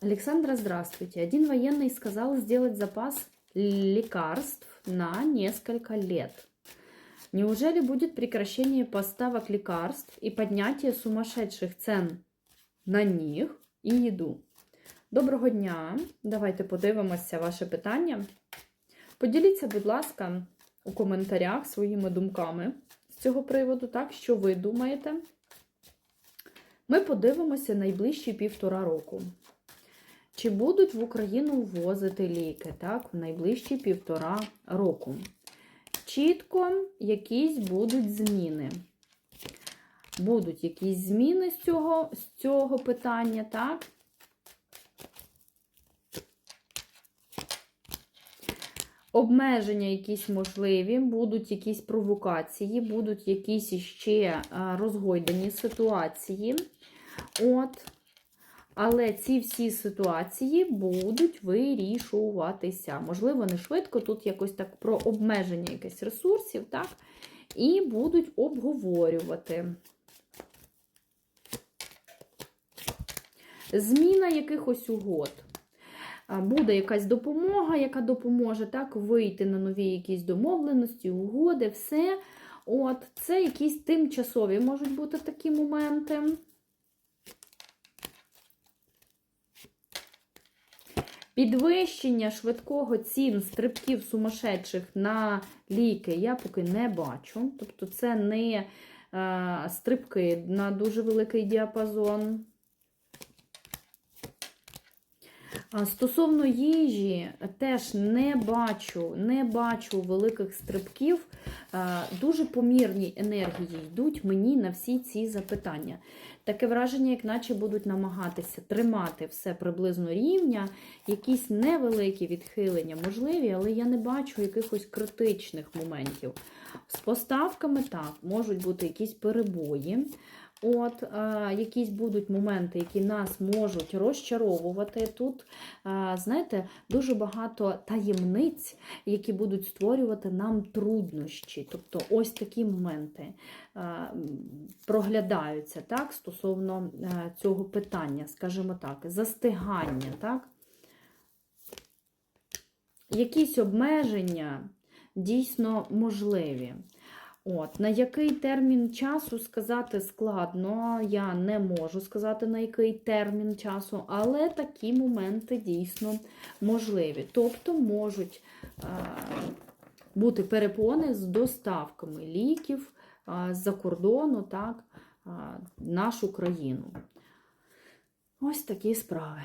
Александра, здравствуйте. Один военный сказал сделать запас лекарств на несколько лет. Неужели будет прекращение поставок лекарств и поднятие сумасшедших цен на них і їду? Доброго дня! Давайте подивимося ваше питання. Поділіться, будь ласка, у коментарях своїми думками з цього приводу, так, що ви думаєте. Ми подивимося найближчі півтора року. Чи будуть в Україну ввозити ліки так, в найближчі півтора року? Чітко якісь будуть зміни. Будуть якісь зміни з цього, з цього питання, так? Обмеження якісь можливі, будуть якісь провокації, будуть якісь іще розгойдені ситуації. От. Але ці всі ситуації будуть вирішуватися. Можливо, не швидко, тут якось так про обмеження якихось ресурсів, так? І будуть обговорювати. Зміна якихось угод. Буде якась допомога, яка допоможе так, вийти на нові якісь домовленості, угоди, все. От, Це якісь тимчасові можуть бути такі моменти. Підвищення швидкого цін стрибків сумасшедших на ліки я поки не бачу. Тобто це не е, стрибки на дуже великий діапазон. Стосовно їжі, теж не бачу, не бачу великих стрибків. Дуже помірні енергії йдуть мені на всі ці запитання. Таке враження, як наче будуть намагатися тримати все приблизно рівня, якісь невеликі відхилення можливі, але я не бачу якихось критичних моментів. З поставками так, можуть бути якісь перебої. От, а, якісь будуть моменти, які нас можуть розчаровувати. Тут, а, знаєте, дуже багато таємниць, які будуть створювати нам труднощі. Тобто, ось такі моменти а, проглядаються так, стосовно а, цього питання, скажімо так, застигання. так. Якісь обмеження дійсно можливі. От, На який термін часу сказати складно, я не можу сказати, на який термін часу, але такі моменти дійсно можливі. Тобто можуть е, бути перепони з доставками ліків е, з-за кордону так, е, нашу країну. Ось такі справи.